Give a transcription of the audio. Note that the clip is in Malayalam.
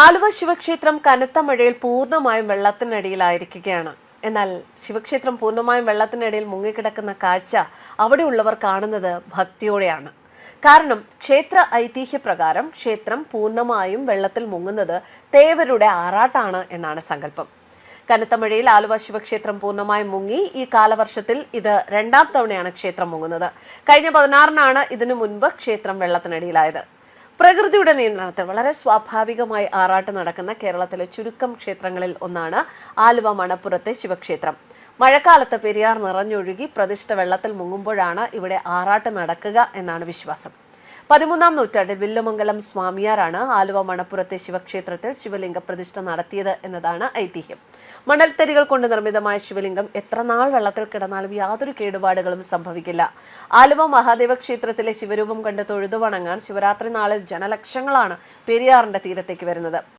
ആലുവ ശിവക്ഷേത്രം കനത്ത മഴയിൽ പൂർണമായും വെള്ളത്തിനടിയിലായിരിക്കുകയാണ്. എന്നാൽ ശിവക്ഷേത്രം പൂർണമായും വെള്ളത്തിനടിയിൽ മുങ്ങിക്കിടക്കുന്ന കാഴ്ച അവിടെയുള്ളവർ കാണുന്നത് ഭക്തിയോടെയാണ്. കാരണം ക്ഷേത്ര ഐതിഹ്യപ്രകാരം ക്ഷേത്രം പൂർണമായും വെള്ളത്തിൽ മുങ്ങുന്നത് തേവരുടെ ആറാട്ടാണ് എന്നാണ് സങ്കല്പം. കനത്ത മഴയിൽ ആലുവ ശിവക്ഷേത്രം പൂർണമായും മുങ്ങി ഈ കാലവർഷത്തിൽ ഇത് രണ്ടാം തവണയാണ് ക്ഷേത്രം മുങ്ങുന്നത്. കഴിഞ്ഞ പതിനാറിനാണ് ഇതിനു മുൻപ് ക്ഷേത്രം വെള്ളത്തിനടിയിലായത്. പ്രകൃതിയുടെ നിയന്ത്രണത്തിൽ വളരെ സ്വാഭാവികമായി ആറാട്ട് നടക്കുന്ന കേരളത്തിലെ ചുരുക്കം ക്ഷേത്രങ്ങളിൽ ഒന്നാണ് ആലുവ മണപ്പുറത്തെ ശിവക്ഷേത്രം. മഴക്കാലത്ത് പെരിയാർ നിറഞ്ഞൊഴുകി പ്രതിഷ്ഠ വെള്ളത്തിൽ മുങ്ങുമ്പോഴാണ് ഇവിടെ ആറാട്ട് നടക്കുക എന്നാണ് വിശ്വാസം. പതിമൂന്നാം നൂറ്റാണ്ടിൽ വില്ലുമംഗലം സ്വാമിയാരാണ് ആലുവ മണപ്പുറത്തെ ശിവക്ഷേത്രത്തിൽ ശിവലിംഗ പ്രതിഷ്ഠ നടത്തിയത് എന്നതാണ് ഐതിഹ്യം. മണൽത്തരികൾ കൊണ്ട് നിർമ്മിതമായ ശിവലിംഗം എത്ര നാൾ വെള്ളത്തിൽ കിടന്നാലും യാതൊരു കേടുപാടുകളും സംഭവിക്കില്ല. ആലുവ മഹാദേവ ക്ഷേത്രത്തിലെ ശിവരൂപം കണ്ട് തൊഴുതു വണങ്ങാൻ ശിവരാത്രി നാളിൽ ജനലക്ഷങ്ങളാണ് പെരിയാറിന്റെ തീരത്തേക്ക് വരുന്നത്.